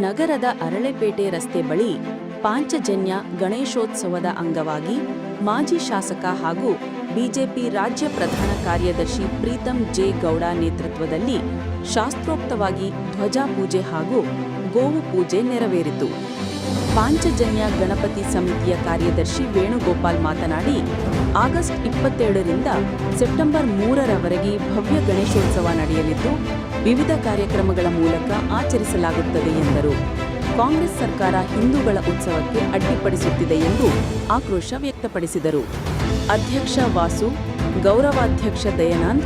ನಗರದ ಅರಳೆಪೇಟೆ ರಸ್ತೆ ಬಳಿ ಪಾಂಚಜನ್ಯ ಗಣೇಶೋತ್ಸವದ ಅಂಗವಾಗಿ ಮಾಜಿ ಶಾಸಕ ಹಾಗೂ ಬಿಜೆಪಿ ರಾಜ್ಯ ಪ್ರಧಾನ ಕಾರ್ಯದರ್ಶಿ ಪ್ರೀತಂ ಜೆ ಗೌಡ ನೇತೃತ್ವದಲ್ಲಿ ಶಾಸ್ತ್ರೋಕ್ತವಾಗಿ ಧ್ವಜಾಪೂಜೆ ಹಾಗೂ ಗೋವು ಪೂಜೆ ನೆರವೇರಿತು. ಪಾಂಚಜನ್ಯ ಗಣಪತಿ ಸಮಿತಿಯ ಕಾರ್ಯದರ್ಶಿ ವೇಣುಗೋಪಾಲ್ ಮಾತನಾಡಿ ಆಗಸ್ಟ್ ಇಪ್ಪತ್ತೆರಡರಿಂದ ಸೆಪ್ಟೆಂಬರ್ ಮೂರರವರೆಗೆ ಭವ್ಯ ಗಣೇಶೋತ್ಸವ ನಡೆಯಲಿದ್ದು, ವಿವಿಧ ಕಾರ್ಯಕ್ರಮಗಳ ಮೂಲಕ ಆಚರಿಸಲಾಗುತ್ತದೆ ಎಂದರು. ಕಾಂಗ್ರೆಸ್ ಸರ್ಕಾರ ಹಿಂದೂಗಳ ಉತ್ಸವಕ್ಕೆ ಅಡ್ಡಿಪಡಿಸುತ್ತಿದೆ ಎಂದು ಆಕ್ರೋಶ ವ್ಯಕ್ತಪಡಿಸಿದರು. ಅಧ್ಯಕ್ಷ ವಾಸು, ಗೌರವಾಧ್ಯಕ್ಷ ದಯಾನಂದ್,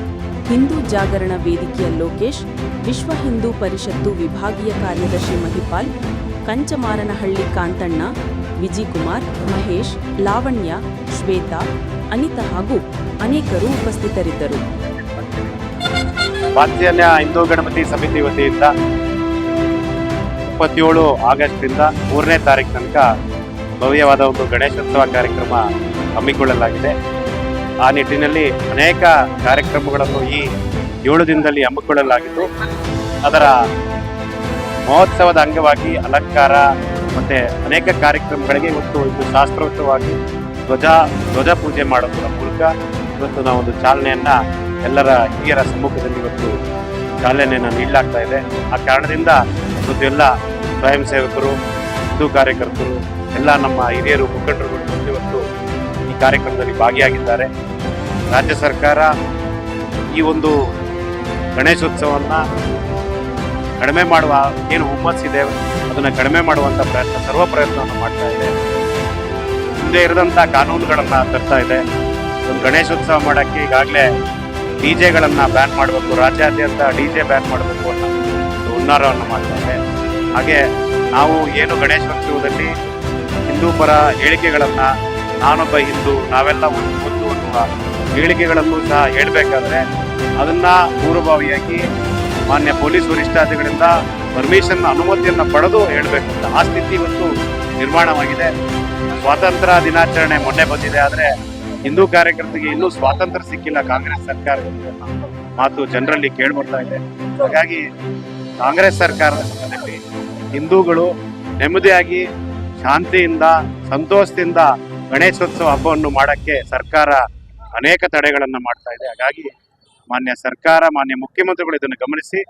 ಹಿಂದೂ ಜಾಗರಣ ವೇದಿಕೆಯ ಲೋಕೇಶ್, ವಿಶ್ವ ಹಿಂದೂ ಪರಿಷತ್ತು ವಿಭಾಗೀಯ ಕಾರ್ಯದರ್ಶಿ ಮಹಿಪಾಲ್, ಕಂಚಮಾರನಹಳ್ಳಿ ಕಾಂತಣ್ಣ ವಿಜಿಕುಮಾರ್, ಮಹೇಶ್, ಲಾವಣ್ಯ, ಶ್ವೇತಾ, ಅನಿತಾ ಹಾಗೂ ಅನೇಕರು ಉಪಸ್ಥಿತರಿದ್ದರು. ವಾತ್ಸಲ್ಯ ಹಿಂದೂ ಗಣಪತಿ ಸಮಿತಿ ವತಿಯಿಂದ ಇಪ್ಪತ್ತೇಳು ಆಗಸ್ಟ್ನಿಂದ ಮೂರನೇ ತಾರೀಕು ತನಕ ಭವ್ಯವಾದ ಒಂದು ಗಣೇಶೋತ್ಸವ ಕಾರ್ಯಕ್ರಮ ಹಮ್ಮಿಕೊಳ್ಳಲಾಗಿದೆ. ಆ ನಿಟ್ಟಿನಲ್ಲಿ ಅನೇಕ ಕಾರ್ಯಕ್ರಮಗಳನ್ನು ಈ ಏಳು ದಿನದಲ್ಲಿ ಹಮ್ಮಿಕೊಳ್ಳಲಾಗಿದ್ದು, ಅದರ ಮಹೋತ್ಸವದ ಅಂಗವಾಗಿ ಅಲಂಕಾರ ಮತ್ತೆ ಅನೇಕ ಕಾರ್ಯಕ್ರಮಗಳಿಗೆ ಇವತ್ತು ಇದು ಶಾಸ್ತ್ರೋಕ್ತವಾಗಿ ಧ್ವಜ ಧ್ವಜ ಪೂಜೆ ಮಾಡೋದರ ಮೂಲಕ ಇವತ್ತು ನಾವು ಒಂದು ಚಾಲನೆಯನ್ನ ಎಲ್ಲರ ಹಿರಿಯರ ಸಮ್ಮುಖದಲ್ಲಿ ಇವತ್ತು ಚಾಲನೆಯನ್ನು ನೀಡಲಾಗ್ತಾ ಇದೆ. ಆ ಕಾರಣದಿಂದ ಇವತ್ತು ಎಲ್ಲ ಸ್ವಯಂ ಸೇವಕರು, ಹಿಂದೂ ಕಾರ್ಯಕರ್ತರು, ಎಲ್ಲ ನಮ್ಮ ಹಿರಿಯರು, ಮುಖಂಡರುಗಳು ಬಂದು ಇವತ್ತು ಈ ಕಾರ್ಯಕ್ರಮದಲ್ಲಿ ಭಾಗಿಯಾಗಿದ್ದಾರೆ. ರಾಜ್ಯ ಸರ್ಕಾರ ಈ ಒಂದು ಗಣೇಶೋತ್ಸವವನ್ನು ಕಡಿಮೆ ಮಾಡುವ ಏನು ಹುಮ್ಮಸ್ಸಿದೆ ಅದನ್ನು ಕಡಿಮೆ ಮಾಡುವಂಥ ಪ್ರಯತ್ನ, ಸರ್ವ ಪ್ರಯತ್ನವನ್ನು ಮಾಡ್ತಾ ಇದೆ. ಮುಂದೆ ಇರದಂಥ ಕಾನೂನುಗಳನ್ನು ತರ್ತಾ ಇದೆ. ಒಂದು ಗಣೇಶೋತ್ಸವ ಮಾಡೋಕ್ಕೆ ಈಗಾಗಲೇ ಡಿ ಜೆಗಳನ್ನು ಬ್ಯಾನ್ ಮಾಡಬೇಕು, ರಾಜ್ಯಾದ್ಯಂತ ಡಿ ಜೆ ಬ್ಯಾನ್ ಮಾಡಬೇಕು ಅನ್ನೋ ಹುನ್ನಾರವನ್ನು ಮಾಡ್ತಾ ಇದೆ. ಹಾಗೆ ನಾವು ಏನು ಗಣೇಶೋತ್ಸವದಲ್ಲಿ ಹಿಂದೂ ಪರ ಹೇಳಿಕೆಗಳನ್ನು, ನಾನೊಬ್ಬ ಹಿಂದೂ, ನಾವೆಲ್ಲ ಒಂದು ಒಂದು ಅನ್ನುವ ಹೇಳಿಕೆಗಳನ್ನು ಸಹ ಹೇಳಬೇಕಾದ್ರೆ ಅದನ್ನು ಪೂರ್ವಭಾವಿಯಾಗಿ ಮಾನ್ಯ ಪೊಲೀಸ್ ವರಿಷ್ಠಾಧಿಕಾರಿಗಳಿಂದ ಪರ್ಮಿಷನ್ ಅನುಮತಿಯನ್ನು ಪಡೆದು ಹೇಳಬೇಕು ಆ ಸ್ಥಿತಿ ಇವತ್ತು ನಿರ್ಮಾಣವಾಗಿದೆ. ಸ್ವಾತಂತ್ರ್ಯ ದಿನಾಚರಣೆ ಮೊನ್ನೆ ಬಂದಿದೆ, ಆದರೆ ಹಿಂದೂ ಕಾರ್ಯಕರ್ತರಿಗೆ ಇನ್ನೂ ಸ್ವಾತಂತ್ರ್ಯ ಸಿಕ್ಕಿಲ್ಲ. ಕಾಂಗ್ರೆಸ್ ಸರ್ಕಾರ ಮಾತು ಜನರಲ್ಲಿ ಕೇಳ್ಬರ್ತಾ ಇದೆ. ಹಾಗಾಗಿ ಕಾಂಗ್ರೆಸ್ ಸರ್ಕಾರದ ಸಮಯದಲ್ಲಿ ಹಿಂದೂಗಳು ನೆಮ್ಮದಿಯಾಗಿ ಶಾಂತಿಯಿಂದ, ಸಂತೋಷದಿಂದ ಗಣೇಶೋತ್ಸವ ಹಬ್ಬವನ್ನು ಮಾಡೋಕ್ಕೆ ಸರ್ಕಾರ ಅನೇಕ ತಡೆಗಳನ್ನು ಮಾಡ್ತಾ ಇದೆ. ಹಾಗಾಗಿ ಮಾನ್ಯ ಸರ್ಕಾರ ಮಾನ್ಯ ಮುಖ್ಯಮಂತ್ರಿಗಳು ಇದನ್ನು ಗಮನಿಸಿ.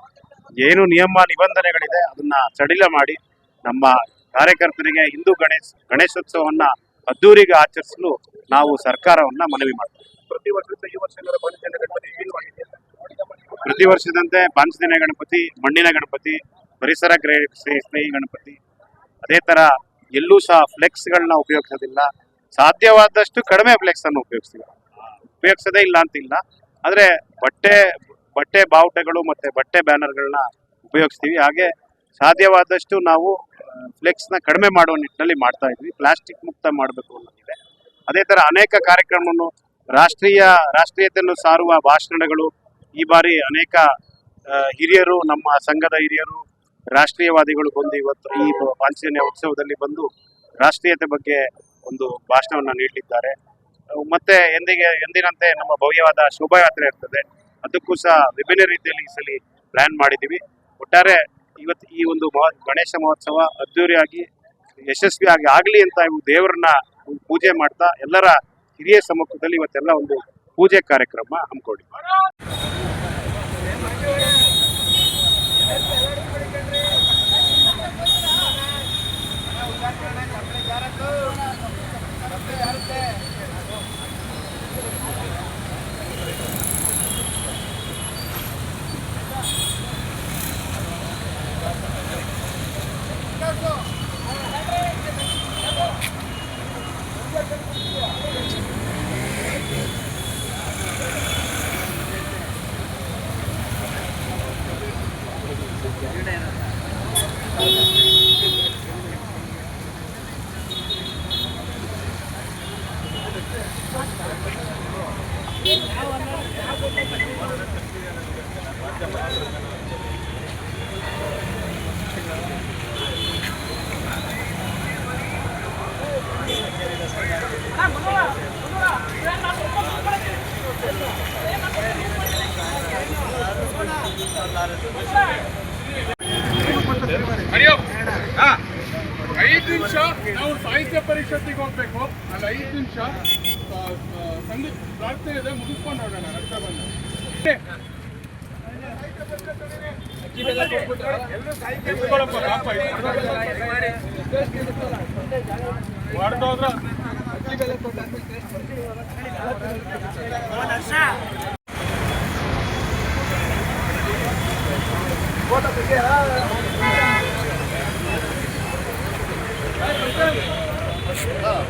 ಏನು ನಿಯಮ ನಿಬಂಧನೆಗಳಿದೆ ಅದನ್ನ ಸಡಿಲ ಮಾಡಿ ನಮ್ಮ ಕಾರ್ಯಕರ್ತರಿಗೆ ಹಿಂದೂ ಗಣೇಶ್ ಗಣೇಶೋತ್ಸವವನ್ನ ಅದ್ದೂರಿಗೆ ಆಚರಿಸಲು ನಾವು ಸರ್ಕಾರವನ್ನ ಮನವಿ ಮಾಡ್ತೀವಿ. ಪ್ರತಿ ವರ್ಷದ ಈ ವರ್ಷ ಪ್ರತಿ ವರ್ಷದಂತೆ ಬಾನ್ಸದಿನ ಗಣಪತಿ ಮಣ್ಣಿನ ಗಣಪತಿ ಪರಿಸರ ಸ್ನೇಹಿ ಗಣಪತಿ. ಅದೇ ತರ ಎಲ್ಲೂ ಸಹ ಫ್ಲೆಕ್ಸ್ಗಳನ್ನ ಉಪಯೋಗಿಸೋದಿಲ್ಲ. ಸಾಧ್ಯವಾದಷ್ಟು ಕಡಿಮೆ ಫ್ಲೆಕ್ಸ್ ಅನ್ನು ಉಪಯೋಗಿಸ್ತೀವಿ. ಉಪಯೋಗಿಸೋದೇ ಇಲ್ಲ ಅಂತಿಲ್ಲ. ಆದ್ರೆ ಬಟ್ಟೆ ಬಟ್ಟೆ ಬಾವುಟಗಳು ಮತ್ತೆ ಬಟ್ಟೆ ಬ್ಯಾನರ್ಗಳನ್ನ ಉಪಯೋಗಿಸ್ತೀವಿ. ಹಾಗೆ ಸಾಧ್ಯವಾದಷ್ಟು ನಾವು ಫ್ಲೆಕ್ಸ್ನ ಕಡಿಮೆ ಮಾಡುವ ನಿಟ್ಟಿನಲ್ಲಿ ಮಾಡ್ತಾ ಇದ್ವಿ. ಪ್ಲಾಸ್ಟಿಕ್ ಮುಕ್ತ ಮಾಡಬೇಕು ಅನ್ನೋದಿದೆ. ಅದೇ ಥರ ಅನೇಕ ಕಾರ್ಯಕ್ರಮವನ್ನು ರಾಷ್ಟ್ರೀಯ, ರಾಷ್ಟ್ರೀಯತೆಯನ್ನು ಸಾರುವ ಭಾಷಣಗಳು ಈ ಬಾರಿ ಅನೇಕ ಹಿರಿಯರು, ನಮ್ಮ ಸಂಘದ ಹಿರಿಯರು, ರಾಷ್ಟ್ರೀಯವಾದಿಗಳು ಬಂದು ಇವತ್ತು ಈ ಪಾಂಚಜನ್ಯ ಉತ್ಸವದಲ್ಲಿ ಬಂದು ರಾಷ್ಟ್ರೀಯತೆ ಬಗ್ಗೆ ಒಂದು ಭಾಷಣವನ್ನು ನೀಡಲಿದ್ದಾರೆ. ಮತ್ತೆ ಎಂದಿಗೆ, ಎಂದಿನಂತೆ ನಮ್ಮ ಭವ್ಯವಾದ ಶೋಭಾಯಾತ್ರೆ ಇರ್ತದೆ. ಅದಕ್ಕೂ ಸಹ ವಿಭಿನ್ನ ರೀತಿಯಲ್ಲಿ ಈ ಸಲ ಪ್ಲಾನ್ ಮಾಡಿದ್ದೀವಿ. ಒಟ್ಟಾರೆ ಇವತ್ತು ಈ ಒಂದು ಗಣೇಶ ಮಹೋತ್ಸವ ಅದ್ದೂರಿಯಾಗಿ, ಯಶಸ್ವಿಯಾಗಿ ಆಗಲಿ ಅಂತ ಇವು ದೇವರನ್ನ ಪೂಜೆ ಮಾಡ್ತಾ ಎಲ್ಲರ ಹಿರಿಯ ಸಮ್ಮುಖದಲ್ಲಿ ಇವತ್ತೆಲ್ಲ ಒಂದು ಪೂಜೆ ಕಾರ್ಯಕ್ರಮ ಹಮ್ಮಿಕೊಂಡಿದ್ದೀವಿ ಯಾರು ನಾವು ಸಾಹಿತ್ಯ ಪರಿಷತ್ತಿಗೆ ಹೋಗ್ಬೇಕು. ಅಲ್ಲಿ ಐದು ನಿಮಿಷ. ಸಂಧಿ ಪ್ರಾರ್ಥನೆ ಇದೆ ಮುಗಿಸ್ಕೊಂಡು ಹೋಗೋಣ ರಕ್ತ ಬಂದು ಹೊರಟೋದ್ರ Bota. ಹಾಂ.